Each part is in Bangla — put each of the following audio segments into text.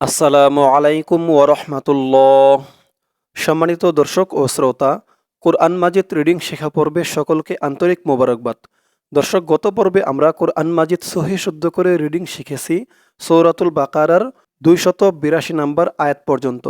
আসসালামু আলাইকুম ওরহমাতুল্লাহ সম্মানিত দর্শক ও শ্রোতা, কোরআন মাজিদ রিডিং শেখা পর্বে সকলকে আন্তরিক মোবারকবাদ। দর্শক, গত পর্বে আমরা কোরআন মাজিদ সহি শুদ্ধ করে রিডিং শিখেছি সৌরাতুল বাকারার দুইশত বিরাশি নাম্বার আয়াত পর্যন্ত।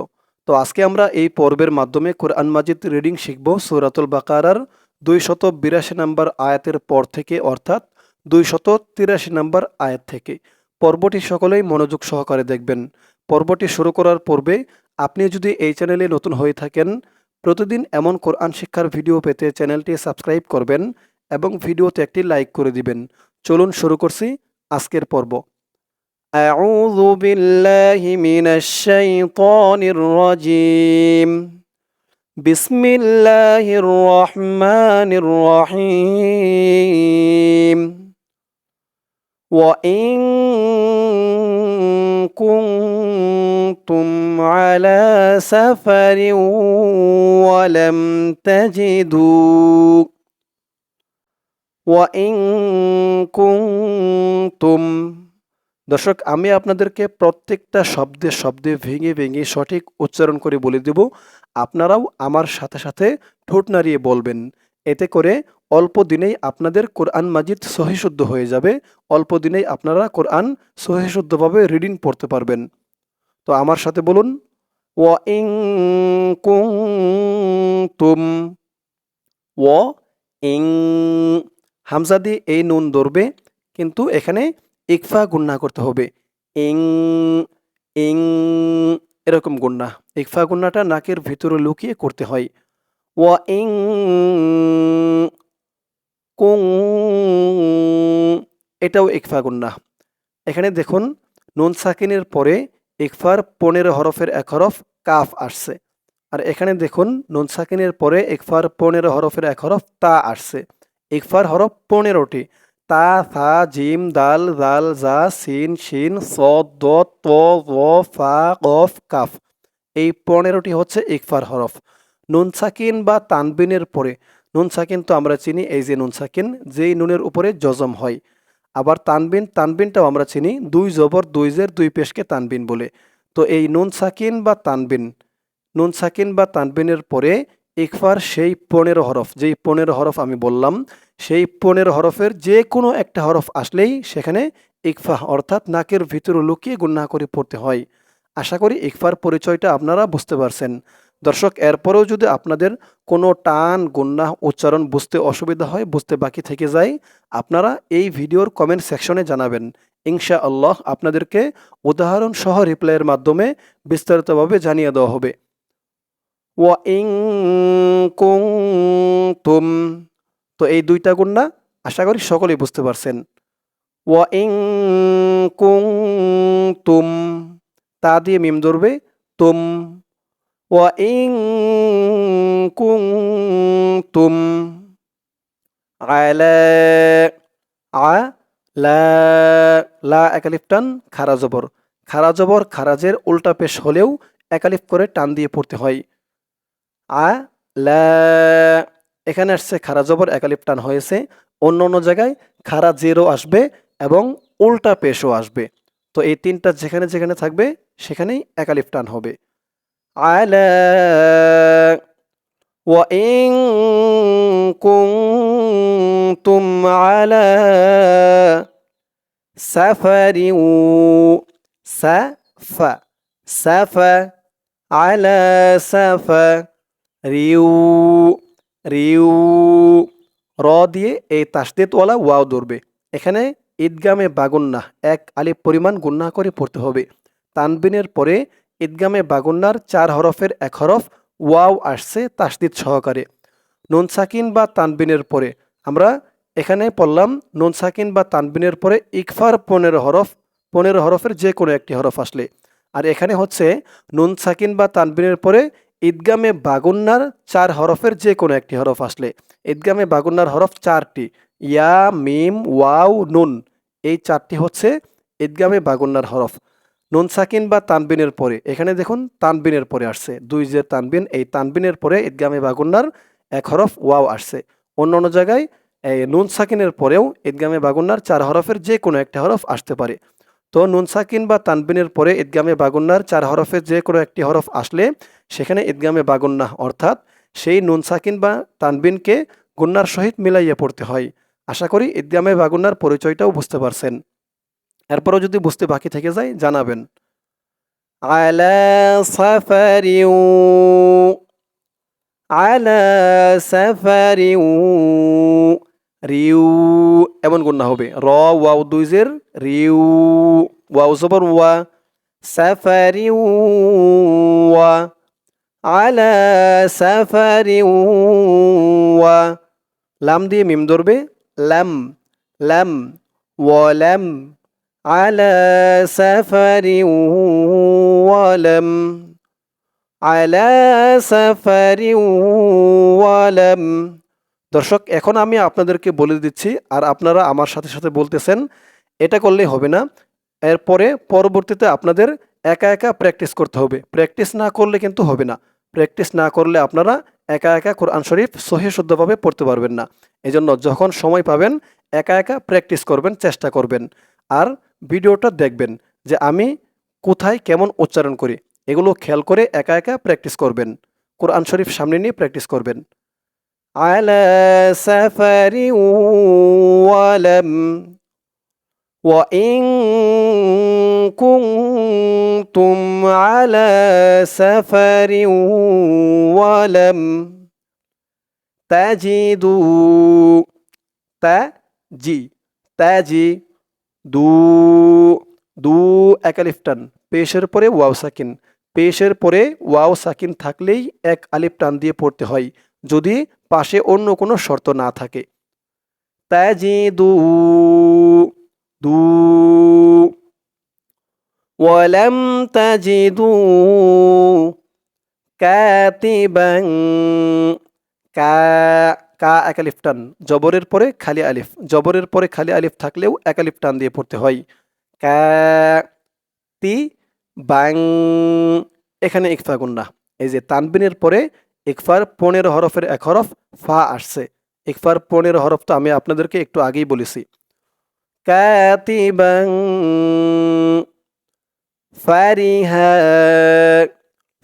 তো আজকে আমরা এই পর্বের মাধ্যমে কোরআন মাজিদ রিডিং শিখব সৌরাতুল বাকারার দুইশত বিরাশি নাম্বার আয়াতের পর থেকে, অর্থাৎ দুইশত তিরাশি নাম্বার আয়াত থেকে। পর্বটি সকলেই মনোযোগ সহকারে দেখবেন। পর্বটি শুরু করার পূর্বে আপনি যদি এই চ্যানেলে নতুন হয়ে থাকেন প্রতিদিন এমন কোরআন শিক্ষার ভিডিও পেতে চ্যানেলটি সাবস্ক্রাইব করবেন এবং ভিডিওতে একটি লাইক করে দিবেন চলুন শুরু করছি আজকের পর্ব أعوذ بالله من الشيطان الرجيم بسم الله الرحمن الرحيم وإن كنتم على سفر ولم تجدوا وإن كنتم দর্শক আমি আপনাদেরকে প্রত্যেকটা শব্দে শব্দে ভেঙে ভেঙে সঠিক উচ্চারণ করে বলে দেব আপনারাও আমার সাথে সাথে ঠোঁট নাড়িয়ে বলবেন এতে করে অল্প দিনেই আপনাদের কোরআন মাজিদ সহিশুদ্ধ হয়ে যাবে, অল্প দিনেই আপনারা কোরআন সহিশুদ্ধভাবে রিডিং পড়তে পারবেন। তো আমার সাথে বলুন ও ইং কুং তুম ও ইং হামজা দিয়ে এই নুন ধরবে, কিন্তু এখানে ইকফা গুন্না করতে হবে। ইং ইং, এরকম গুন্না ইকফা গুন্নাটা নাকের ভিতরে লুকিয়ে করতে হয়। ও ইং কুং। এটাও ইকফা গুন্না। এখানে দেখুন, নুন সাকিনের পরে ইকফার পনেরো হরফের এক হরফ কাফ আসছে। আর এখানে দেখুন, নুন সাকিনের পরে ইকফার পনেরো হরফের এক হরফ তা আসছে। ইকফার হরফ পনেরোটি। তা, থা, জিম, দাল জাল জা, সিন, শিন স দ, ত ফা, কফ, কাফ। এই পনেরোটি হচ্ছে ইকফার হরফ। নুন সাকিন বা তানবিনের পরে নুন সাকিন তো আমরা চিনি, এই যে নুন সাকিন যেই নুনের উপরে জজম হয়। আবার তানবিন, তানবিনটাও আমরা চিনি, দুই জবর, দুই জের, দুই পেশকে তানবিন বলে। তো এই নুন সাকিন বা তানবিন নুন সাকিন বা তানবিনের পরে ইকফার সেই পনেরো হরফ, যেই পনেরো হরফ আমি বললাম, সেই পনেরো হরফের যে কোনো একটা হরফ আসলেই সেখানে ইকফা, অর্থাৎ নাকের ভিতরে লুকিয়ে গুন্না করে পড়তে হয়। আশা করি ইকফার পরিচয়টা আপনারা বুঝতে পারছেন। দর্শক, এরপরেও যদি আপনাদের কোনো টান গুন্না উচ্চারণ বুঝতে অসুবিধা হয়, বুঝতে বাকি থেকে যায়, আপনারা এই ভিডিওর কমেন্ট সেকশনে জানাবেন। ইনশা আল্লাহ আপনাদেরকে উদাহরণ সহ রিপ্লাইয়ের মাধ্যমে বিস্তারিতভাবে জানিয়ে দেওয়া হবে। ওয়া ইং কুং তুম তো এই দুইটা গুণনা আশা করি সকলেই বুঝতে পারছেন। ওয়া ইং কুং তুম তা দিয়ে মিম ধরবে, তুম। তুম আলা আ লা লা একালিফ টান খারা জবর। খারা জবর খারাজের উল্টা পেশ হলেও একালিফ করে টান দিয়ে পড়তে হয়। আ লা এখানে আসছে খারা জবর একালিপ টান হয়েছে। অন্য অন্য জায়গায় খারা জেরো আসবে এবং উল্টা পেশও আসবে। তো এই তিনটা যেখানে যেখানে থাকবে সেখানেই একালিপ টান হবে। আলা وإن كنتم على سفر سف سف على سفر রিউ রিউ র দিয়ে এই তাসদিদওয়ালা ওয়াও ধরবে এখানে ঈদগামে বাগুন্না এক আলিফ পরিমাণ গুন্না করে পড়তে হবে তানবিনের পরে ঈদগামে বাগুন্নার চার হরফের এক হরফ ওয়াও আসছে তাসদিদ সহকারে। নুন সাকিন বা তানবিনের পরে আমরা এখানে পড়লাম নুন সাকিন বা তানবিনের পরে ইকফার পনেরো হরফ, পনেরো হরফের যে কোনো একটি হরফ আসলে। আর এখানে হচ্ছে নুন সাকিন বা তানবিনের পরে ঈদগামে বাগুন্নার চার হরফের যে কোনো একটি হরফ আসলে। ঈদগামে বাগুন্নার হরফ চারটি, ইয়া, মিম, ওয়াও, নুন, এই চারটি হচ্ছে ঈদগামে বাগুন্নার হরফ। নুন সাকিন বা তানবিনের পরে, এখানে দেখুন তানবিনের পরে আসছে। দুই যে তানবিন, এই তানবিনের পরে ঈদগামে বাগুন্নার এক হরফ ওয়াও আসছে। অন্য অন্য জায়গায়, এই নুন সাকিনের পরেও ঈদগামে বাগুন্নার চার হরফের যে কোনো একটা হরফ আসতে পারে। তো নুন সাকিন বা তানবিনের পরে ঈদগামে বাগুন্নার চার হরফের যে কোনো একটি হরফ আসলে, সেখানে ঈদগামে বাগুন্না, অর্থাৎ সেই নুন সাকিন বা তানবিনকে গুন্নার সহিত মিলাইয়া পড়তে হয়। আশা করি ঈদগামে বাগুন্নার পরিচয়টাও বুঝতে পারছেন। এরপরও যদি বুঝতে বাকি থেকে যায়, জানাবেন। রিউ, এমন গুন্না হবে। র, ওয়াও দুইজের রিউ ওয়াউ জবর, ওয়া। সাফারিউ ওয়া। আলা সাফারিউ ওয়া। লাম দিয়ে মিম ধরবে। লাম লাম ওয়ালাম على سفر ولم على سفر ولم দর্শক এখন আমি আপনাদেরকে বলে দিচ্ছি আর আপনারা আমার সাথে সাথে বলতেছেন এটা করলেই হবে না এরপরে পরবর্তীতে আপনাদের একা একা প্র্যাকটিস করতে হবে প্র্যাকটিস না করলে কিন্তু হবে না প্র্যাকটিস না করলে আপনারা একা একা কোরআন শরীফ সহি শুদ্ধভাবে পড়তে পারবেন না এজন্য যখন সময় পাবেন একা একা প্র্যাকটিস করবেন চেষ্টা করবেন আর ভিডিওটা দেখবেন যে আমি কোথায় কেমন উচ্চারণ করি এগুলো খেয়াল করে একা একা প্র্যাকটিস করবেন কোরআন শরীফ সামনে নিয়ে প্র্যাকটিস করবেন على سفر ولم وإن كنتم على سفر ولم تجدوا تجي تجي দু দু এক পেশের পরে ওয়াও সাকিন। পেশের পরে ওয়াও সাকিন থাকলেই এক আলিফ টান দিয়ে পড়তে হয়, যদি পাশে অন্য কোনো শর্ত না থাকে। তাজি দু দু, ওয়ালাম তাজিদু কাতিবাং কা কা এক আলিফ টান, জবরের পরে খালি আলিফ, জবরের পরে খালি আলিফ থাকলেও এক আলিফ টান দিয়ে পড়তে হয়। কা তি, বাং, এখানে ইকফা গুন্না। এই যে তানবিনের পরে ইকফার পনেরো হরফের এক হরফ ফা আসছে। ইকফার পনেরো হরফ তো আমি আপনাদেরকে একটু আগেই বলেছি। কাতিবাং ফারিহা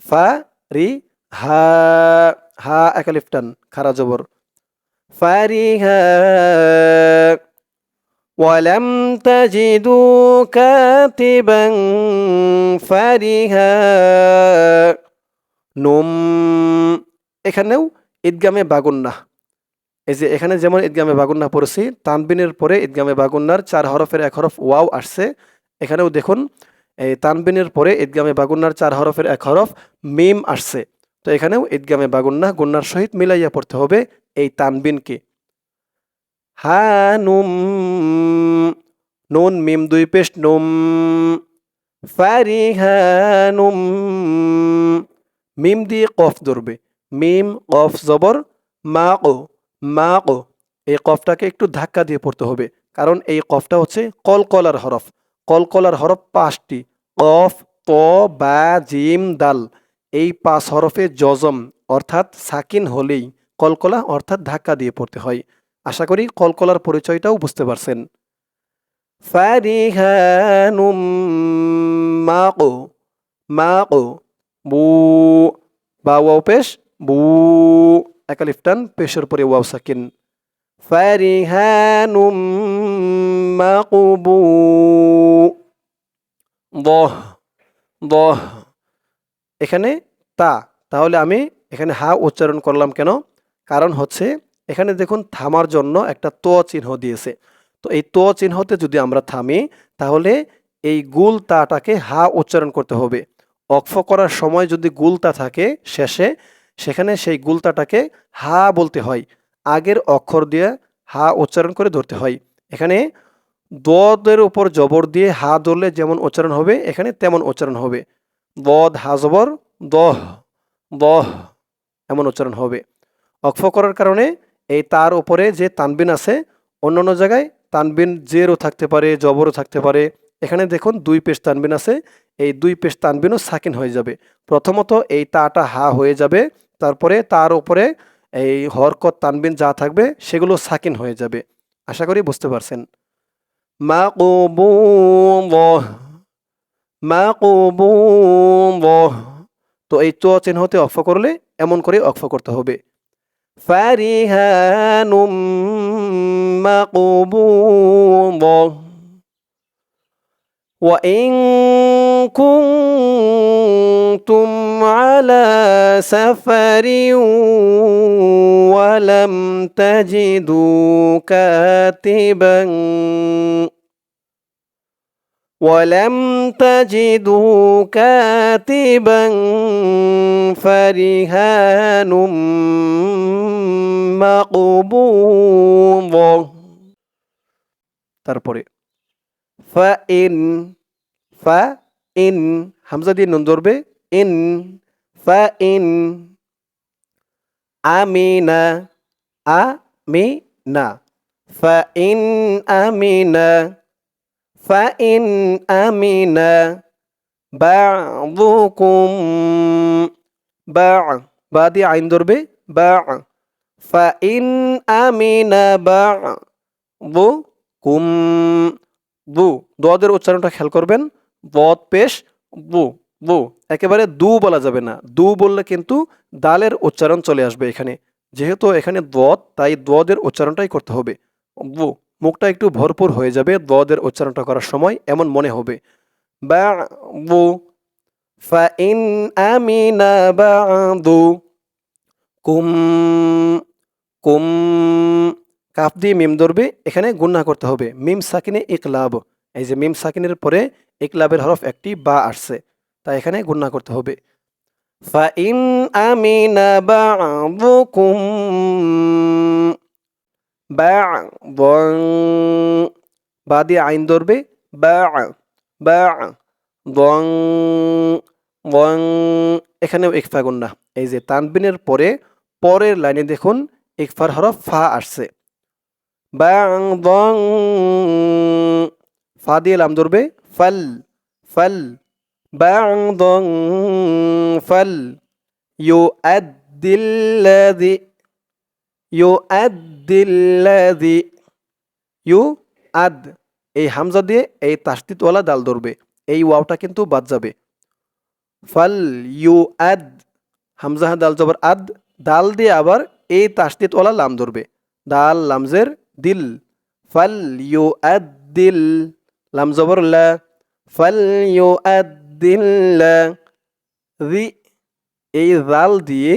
ফারিহা, হা হা আলিফ টান, খারা জবর। فرها ولم تجدوا كاتبا فرها নুম এখানেও ঈদগামে বাগুন্না এই যে এখানে যেমন ঈদগামে বাগুন্না পড়েছি তানবিনের পরে ঈদগামে বাগুন্নার চার হরফের এক হরফ ওয়াও আসছে এখানেও দেখুন এই তানবিনের পরে ঈদগামে বাগুন্নার চার হরফের এক হরফ মিম আসছে তো এখানেও ঈদগামে বাগুন্না গুন্নার সহিত মিলাইয়া পড়তে হবে এই তানবিনকে। হা নুম, নুন মিম দুই পেশ নুম ফারিহানুম মিম দিয়ে কফ ধরবে। মিম, কফ, জবর, মা ও মা ও এই কফটাকে একটু ধাক্কা দিয়ে পড়তে হবে, কারণ এই কফটা হচ্ছে কলকলার হরফ। কলকলার হরফ পাঁচটি, কফ ত বা, জিম, দাল। এই পাঁচ হরফে জজম, অর্থাৎ সাকিন হলেই। কলকলা অর্থাৎ ধাক্কা দিয়ে পড়তে হয়। আশা করি কলকলার পরিচয়টাও বুঝতে পারছেন। ফারিহানুম মাকো মাকো বু, বা ওয়াও পেশ, বু একালিফটান পেশের পরে ওয়াও সাকিন। ফারিহানুম মাকুবু দহ দহ। এখানে তা, তাহলে আমি এখানে হা উচ্চারণ করলাম কেন? কারণ হচ্ছে এখানে দেখুন থামার জন্য একটা তো চিহ্ন দিয়েছে। তো এই তো চিহ্নতে যদি আমরা থামি, তাহলে এই গুল তাটাকে হা উচ্চারণ করতে হবে। অক্ফ করার সময় যদি গুলতা থাকে শেষে, সেখানে সেই গুলতাটাকে হা বলতে হয়। আগের অক্ষর দিয়ে হা উচ্চারণ করে ধরতে হয়। এখানে দদের উপর জবর দিয়ে হা ধরলে যেমন উচ্চারণ হবে, এখানে তেমন উচ্চারণ হবে। দদ, হা, জবর, দহ দহ, এমন উচ্চারণ হবে। অক্ফ করার কারণে এই তার উপরে যে তানবিন আছে অন্য অন্য জায়গায় তানবিন জেরও থাকতে পারে, জবরও থাকতে পারে। এখানে দেখুন দুই পেশ তানবিন আছে, এই দুই পেশ তানবিনও সাকিন হয়ে যাবে। প্রথমত এই তাটা হা হয়ে যাবে, তারপরে তার উপরে এই হরকত তানবিন যা থাকবে সেগুলো সাকিন হয়ে যাবে। আশা করি বুঝতে পারছেন। মাকুবুল্লাহ মাকুবুল্লাহ তো এই চ চিহ্নতে অক্ষ করলে এমন করে অক্ষ করতে হবে। فرهان مقبوضة وإن كنتم على سفر ولم تجدوا كاتبا ولم تجدوا كاتبا فرهان مقبوض তারপরে ফা ইন ফা ইন হামজা দিয়ে নুন ধরবে ইন ফা ইন আমিনা আমিনা ফা ইন আমিনা বা'দুকুম বা বা দিয়ে আইন ধরবে, বা। ফা ইন আমিনা বা'দুকুম বু। দদের উচ্চারণটা খেয়াল করবেন। বদ, পেশ, বু। বু। একেবারে দু বলা যাবে না। দু বললে কিন্তু দালের উচ্চারণ চলে আসবে এখানে। যেহেতু এখানে দদ তাই দদের উচ্চারণটাই করতে হবে। বু। মুখটা একটু ভরপুর হয়ে যাবে, দদের উচ্চারণটা করার সময় এমন মনে হবে। বা কাফ দিয়ে মিম ধরবে, এখানে গুন্না করতে হবে। মিম সাকিনে ইকলাব, এই যে মিম সাকিনের পরে ইকলাবের হরফ একটি বা আসছে তাই এখানে গুন্না করতে হবে। ফা ইন আমিনা বা'দন বা দিয়ে আইন ধরবে। বা বা এখানেও ইকফা গুন্না এই যে তানবিনের পরে পরের লাইনে দেখুন ইকফার হরফ ফা আসছে। ফা দিয়ে লাম ধরবে। ফাল ফাল ফাল ইউআদ্দিল্লাযি ইউআদ্দিল্লাযি ইউ আদ, এই হামজা দিয়ে এই তাসদিদওয়ালা দাল ধরবে, এই ওয়াওটা কিন্তু বাদ যাবে। ফাল ইউ আদ হামজা দাল জবর আদ, দাল দিয়ে আবার এই তাসদিদওয়ালা লাম ধরবে, দাল লামজের দিল। ফাল ইউ আদ দিল লাম জবর লা, ফাল ইউ আদ দিল লা এই রাল দিয়ে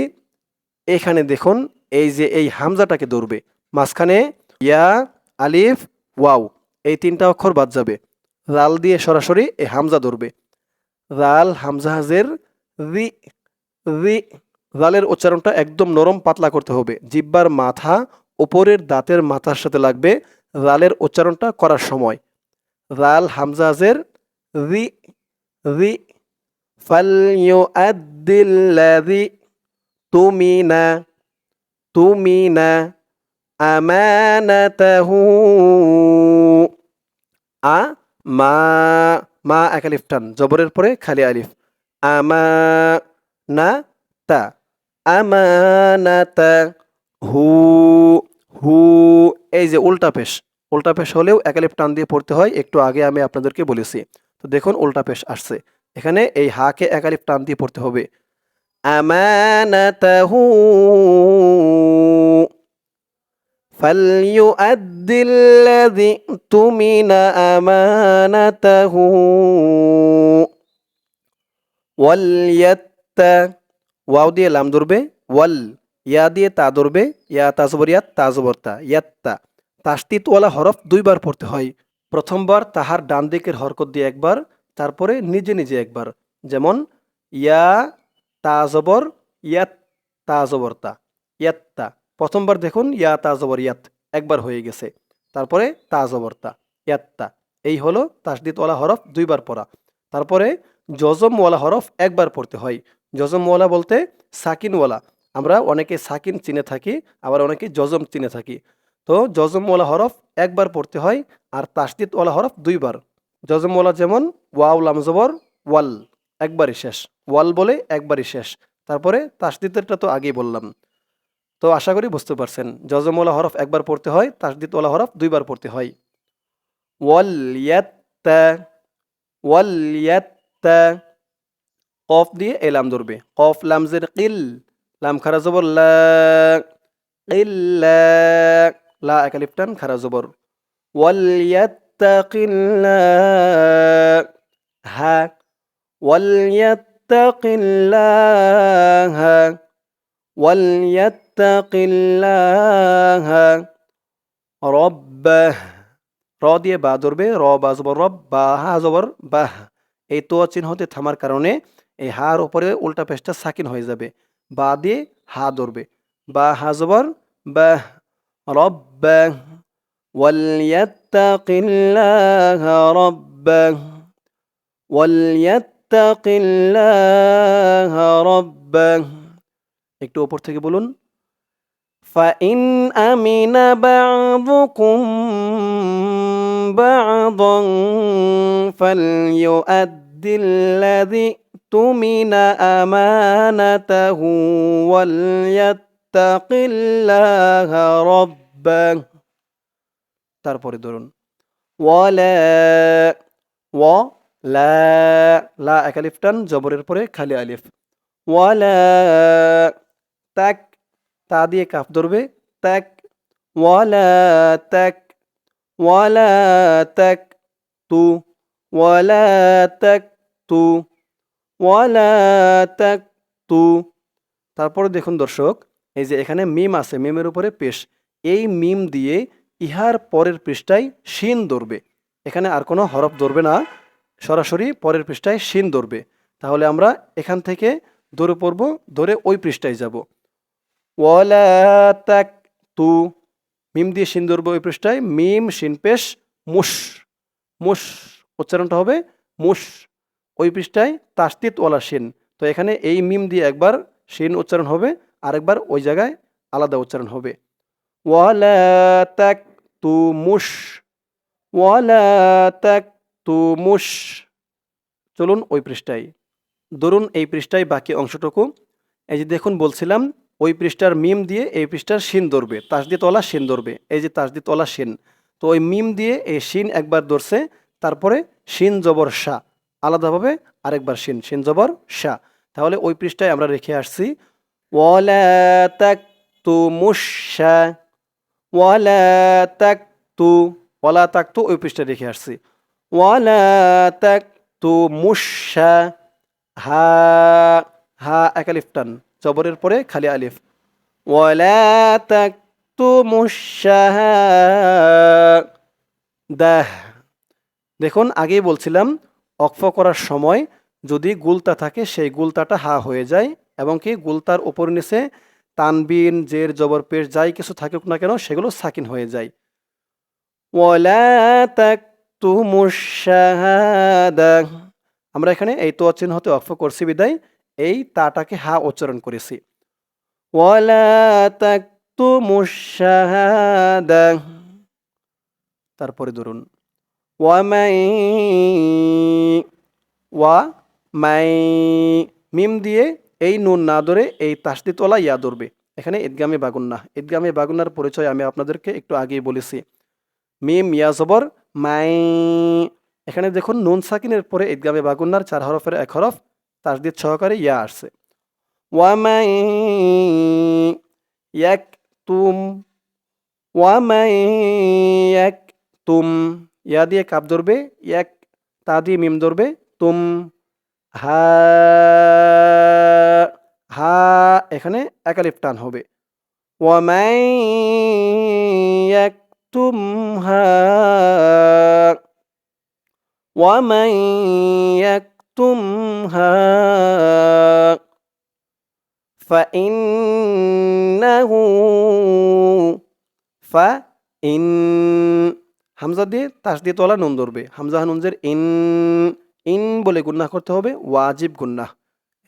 এখানে দেখুন এই যে এই হামজাটাকে ধরবে, মাঝখানে ইয়া, আলিফ, ওয়াও, এই তিনটা অক্ষর বাদ যাবে। রাল দিয়ে সরাসরি এই হামজা ধরবে। রাল হামজাহাজের রি রি, রালের উচ্চারণটা একদম নরম পাতলা করতে হবে। জিব্বার মাথা উপরের দাঁতের মাথার সাথে লাগবে। রালের উচ্চারণটা করার সময়। রাল হামজাজের রি রি, ফাল তুমি তুমিনা তুমিনা আমানাতাহু আ মা মা এক আলিফ টান। জবরের পরে খালি আলিফ। আমা না তা আমানাতা হু। হু এই যে উল্টা পেশ। উল্টা পেশ হলেও এক আলিফ টান দিয়ে পড়তে হয়। একটু আগে আমি আপনাদেরকে বলেছি। তো দেখুন, উল্টা পেশ আসছে। এখানে এই হাকে এক আলিফ টান দিয়ে পড়তে হবে। আমানাতাহু فليؤد الذي اؤتمن أمانته ওয়ালিয়াত্তা ওয়াও দিয়ে লাম ধরবে ওয়াল ইয়া দিয়ে তা ধরবে ইয়া তাজবরিয়াত তাজবর্তা ইয়াত্তা তাস্তিতওয়ালা হরফ দুইবার পড়তে হয় প্রথমবার তাহার ডান দিকের হরকত দিয়ে একবার তারপরে নিজে নিজে একবার যেমন ইয়া তাজবর ইয়াত তাজবর্তা ইয়াত্তা প্রথমবার দেখুন ইয়া তাজবর ইয়াত একবার হয়ে গেছে। তারপরে তাজবর্তা ইয়াত্তা এই হলো তাসদিদওয়ালা হরফ দুইবার পড়া তারপরে জজমওয়ালা হরফ একবার পড়তে হয়। জজমওয়ালা বলতে সাকিনওয়ালা আমরা অনেকে সাকিন চিনে থাকি, আবার অনেকে জজম চিনে থাকি। তো জজমওয়ালা হরফ একবার পড়তে হয়, আর তাসদিদওয়ালা হরফ দুইবার। জজমওয়ালা যেমন ওয়াও লামজবর ওয়াল। একবারই শেষ। ওয়াল বলে একবারই শেষ। তারপরে তাসদিদেরটা তো আগেই বললাম। তো আশা করি বুঝতে পারছেন। জজমওয়ালা হরফ একবার পড়তে হয়, তাসদিদওয়ালা হরফ দুইবার পড়তে হয়। ওয়ালিয়াত্তা ওয়ালিয়াত্তা কফ দিয়ে এ লাম ধরবে। কফ লামজের কিল, লাম খারা জবর লা খারা জবর। ওয়ালিয়াত্তাকিল্লাহ হা। ওয়ালিয়াত্তাকিল্লাহ ওয়ালিয়াত্তাকিল্লাহ রব্বাহ র দিয়ে বা ধরবে র বা জবর রব বা হা জবর বাহ এই তো চিহ্নতে থামার কারণে এই হার উপরে উল্টা পেশটা সাকিন হয়ে যাবে বা দিয়ে হা ধরবে বা হা জবর বাহ রব্বাহ وليتق الله ربه وليتق الله ربه একটু উপর থেকে বলুন فإن أمن بعضكم بعضا فليؤد الذي اؤتمن أمانته وليتق الله ربه তারপরে ধরুন ওয়ালা ও লা লা এক টান, জবরের পরে খালি আলিফ। ওয়ালা তাক, তা দিয়ে কাফ ধরবে, তাক ওয়ালা তাক ওয়ালা তাক, তু ওয়ালা তাক, তু ওয়ালা তাক, তু। তারপরে দেখুন দর্শক, এই যে এখানে মিম আছে, মিমের উপরে পেশ। এই মিম দিয়ে ইহার পরের পৃষ্ঠায় শিন ধরবে। এখানে আর কোনো হরফ ধরবে না। সরাসরি পরের পৃষ্ঠায় শিন ধরবে। তাহলে আমরা এখান থেকে ধরে পড়ব ধরে ওই পৃষ্ঠায় যাব। ওয়ালা তু মিম দিয়ে শিন ধরবে ওই পৃষ্ঠায়, মিম, শিন, পেশ, মুশ। মুশ উচ্চারণটা হবে মুশ। ওই পৃষ্ঠায় তাস্তিত ওয়ালা শিন। তো এখানে এই মিম দিয়ে একবার শিন উচ্চারণ হবে, আরেকবার ওই জায়গায় আলাদা উচ্চারণ হবে। ওয়ালা তাক তু মুশ। ওয়ালা তাক তু মুশ চলুন ওই পৃষ্ঠায়। ধরুন এই পৃষ্ঠায় বাকি অংশটুকু। এই যে দেখুন, বলছিলাম, ওই পৃষ্ঠার মিম দিয়ে এই পৃষ্ঠার শিন ধরবে। তাসদি তলা শিন ধরবে। এই যে তাসদি তলা শিন তো ওই মিম দিয়ে এই শিন একবার ধরছে, তারপরে শিন জবর শা আলাদাভাবে আরেকবার শিন শিন জবর শা তাহলে ওই পৃষ্ঠায় আমরা রেখে আসছি। ওয়ালা তাক তু মুশা ওয়ালা তাক তু তাক তু ওই পৃষ্ঠায় রেখে আসছি। ওয়ালা তাক তু মুশা হা হা এক আলিফ টান, জবরের পরে খালি আলিফ। ওয়ালা তাক তু মুশা দাহ দেখুন, আগেই বলছিলাম, অক্ফ করার সময় যদি গুলতা থাকে, সেই গুলতাটা হা হয়ে যায়, এবং কি গুলতার উপর নিচে তানবিন, জের, জবর, পেশ, যাই কিছু থাকুক না কেন, সেগুলো সাকিন হয়ে যায়। ওয়ালা তাকতুমুশ আমরা এখানে এই তো চিহ্ন হতে অক্ফ করছি বিদায়। এই তাটাকে হা উচ্চারণ করেছি। ওয়ালা তারপরে ধরুন। ওয়া মাই মিম দিয়ে এই নুন না ধরে এই তাসদিতলা ইয়া ধরবে। এখানে ঈদগামে বাগুন্না। ঈদগামে বাগুন্নার পরিচয় আমি আপনাদেরকে একটু আগেই বলেছি। মিম, ইয়া, জবর মাই এখানে দেখুন, নুন সাকিনের পরে ঈদগামে বাগুন্নার চার হরফের এক হরফ, তাসদিদ সহকারে ইয়া আসছে। ওয়ামাই এক তুম ওয়ামাই এক তুম, ইয়া দিয়ে কাপ ধরবে এক তা দিয়ে মিম ধরবে, তুম, হা হা, এখানে একালিফ টান হবে। ওয়ামাই তুম হা ওয়ামাই তুম হা فإنه فإن হামজা দিয়ে তাস দিয়ে তোলা নুন ধরবে হামজা নুনজের ইন ইন বলে গুন্না করতে হবে ওয়াজিব গুন্না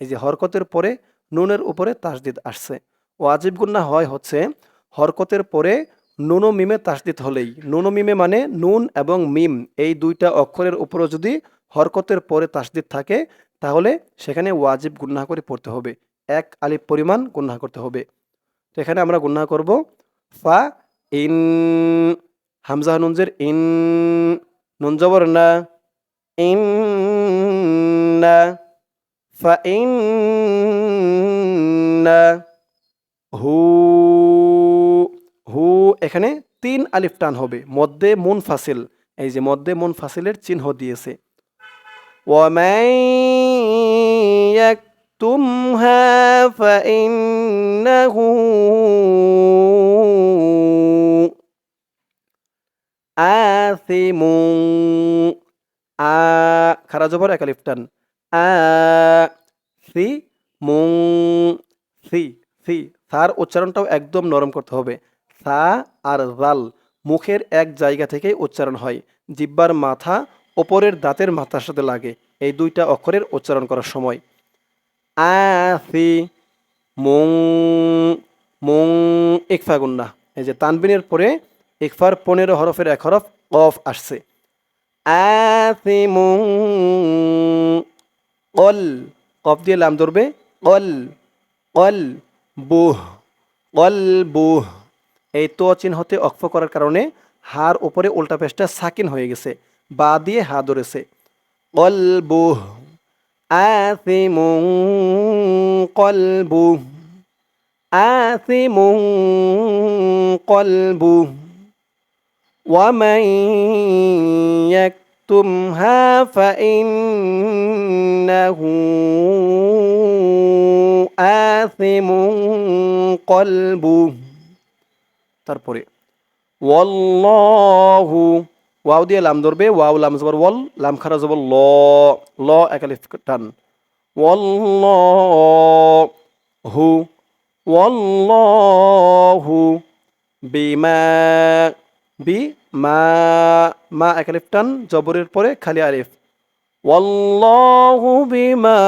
এই যে হরকতের পরে নুনের উপরে তাসদিদ আসছে ওয়াজিব গুন্না হয় হচ্ছে হরকতের পরে নুনো মিমে তাসদিদ হলেই। নুনো মিমে মানে নুন এবং মিম। এই দুইটা অক্ষরের উপরও যদি হরকতের পরে তাসদিদ থাকে, তাহলে সেখানে ওয়াজিব গুন্না করে পড়তে হবে। এক আলিফ পরিমাণ গুন্না করতে হবে। তো এখানে আমরা গুন্না করব ফা, ইন, হামজা নুনজের ইন, নুন জবর না ইন্না ফাইন্না হু হু। এখানে তিন আলিফ টান হবে মধ্যে মুন ফাসিল এই যে মধ্যে মুন ফাসিলের চিহ্ন দিয়েছে ومن يكتمها فإنه آثم আ খারা জবর এক আলিফ টান আ সি মুং সি সি সার উচ্চারণটাও একদম নরম করতে হবে সা আর জাল মুখের এক জায়গা থেকে উচ্চারণ হয়। জিব্বার মাথা ওপরের দাঁতের মাথার সাথে লাগে। এই দুইটা অক্ষরের উচ্চারণ করার সময়। আসি মুং মুং, ইকফা গুন্না। এই যে তানবিনের পরে ইকফার পনেরো হরফের এক হরফ অফ আসছে। আসি মুং অল কফ দিয়ে লাম ধরবে। অল অল বুহ অল বুহ। এই তো চিহ্নতে অক্ফ করার কারণে হার উপরে উল্টা পেশটা সাকিন হয়ে গেছে বা দিয়ে হা ধরেছে কলবুহ আথিমুং কলবুহ আথিমুং কলবুহ ومن يكتمها فإنه آثم قلبه তারপরে ওয়াল্লাহু, ওয়াও দিয়ে লাম ধরবে, ওয়াও লাম জবর, ওয়াল লাম খারা জবর, ল ল একালিফ টান। ওয়াল্লাহু ওয়াল্লাহু বিমা বি মা মা একালিফ টান জবরের পরে খালি আলিফ। ওয়াল্লাহু বিমা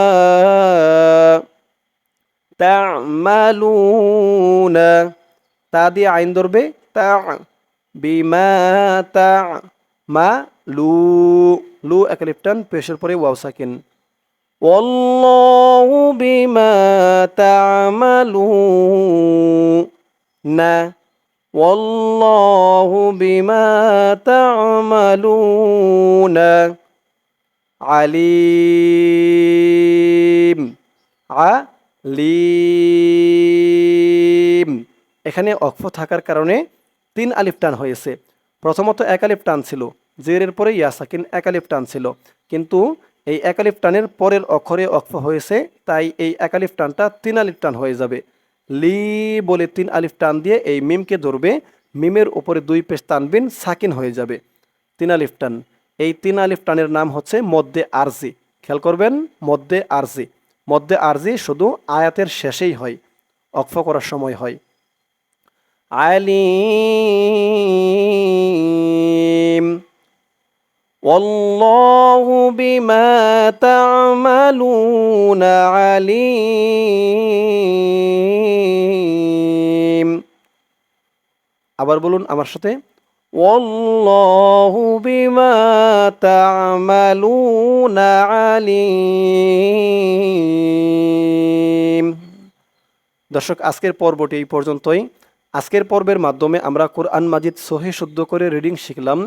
তা'মালুনা। তা দিয়ে আইন ধরবে? তা বিমা তা মা লু লু একলিপটান পেশের পরে ওয়াও সাকিন। ওয়াল্লাহু বিমা তা'মালু না। ওয়াল্লাহু বিমা তা'মালুনা আলিম আলিম। এখানে অক্ফ থাকার কারণে তিন আলিফ টান হয়েছে। প্রথমত এক আলিফ টান ছিল, জেরের পরে ইয়াসাকিন এক আলিফ টান ছিল। কিন্তু এই এক আলিফ টানের পরের অক্ষরে অক্ফ হয়েছে, তাই এই এক আলিফ টানটা তিন আলিফ টান হয়ে যাবে। লি বলে তিন আলিফ টান দিয়ে এই মিমকে ধরবে, মিমের উপরে দুই পেশ টানবিন সাকিন হয়ে যাবে। তিন আলিফ টান। এই তিন আলিফ টানের নাম হচ্ছে মধ্যে আরজি। খেয়াল করবেন মধ্যে আরজি। মধ্যে আরজি শুধু আয়াতের শেষেই হয় অক্ফ করার সময় হয়। عليم والله بما تعملون عليم আবার বলুন আমার সাথে والله بما تعملون عليم দর্শক আজকের পর্বটি এই পর্যন্তই আজকের পর্বের মাধ্যমে আমরা কোরআন মাজিদ সহি শুদ্ধ করে রিডিং শিখলাম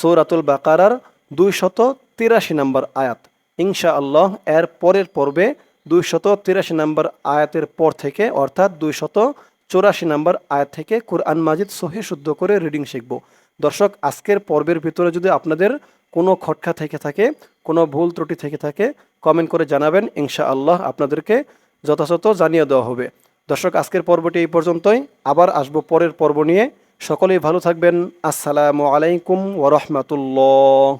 সৌরাতুল বাকারার দুইশত তিরাশি নম্বর আয়াত। ইনশা আল্লাহ এর পরের পর্বে দুইশত তিরাশি নম্বর আয়াতের পর থেকে, অর্থাৎ দুইশত চৌরাশি নম্বর আয়াত থেকে কোরআন মাজিদ সহি শুদ্ধ করে রিডিং শিখব। দর্শক, আজকের পর্বের ভিতরে যদি আপনাদের কোনো খটকা থেকে থাকে, কোনো ভুল ত্রুটি থেকে থাকে কমেন্ট করে জানাবেন। ইনশা আল্লাহ আপনাদেরকে যথাযথ জানিয়ে দেওয়া হবে। দর্শক, আজকের পর্বটি এই পর্যন্তই। আবার আসব পরের পর্ব নিয়ে। সকলেই ভালো থাকবেন। আসসালামু আলাইকুম ওরহমতুল্লাহ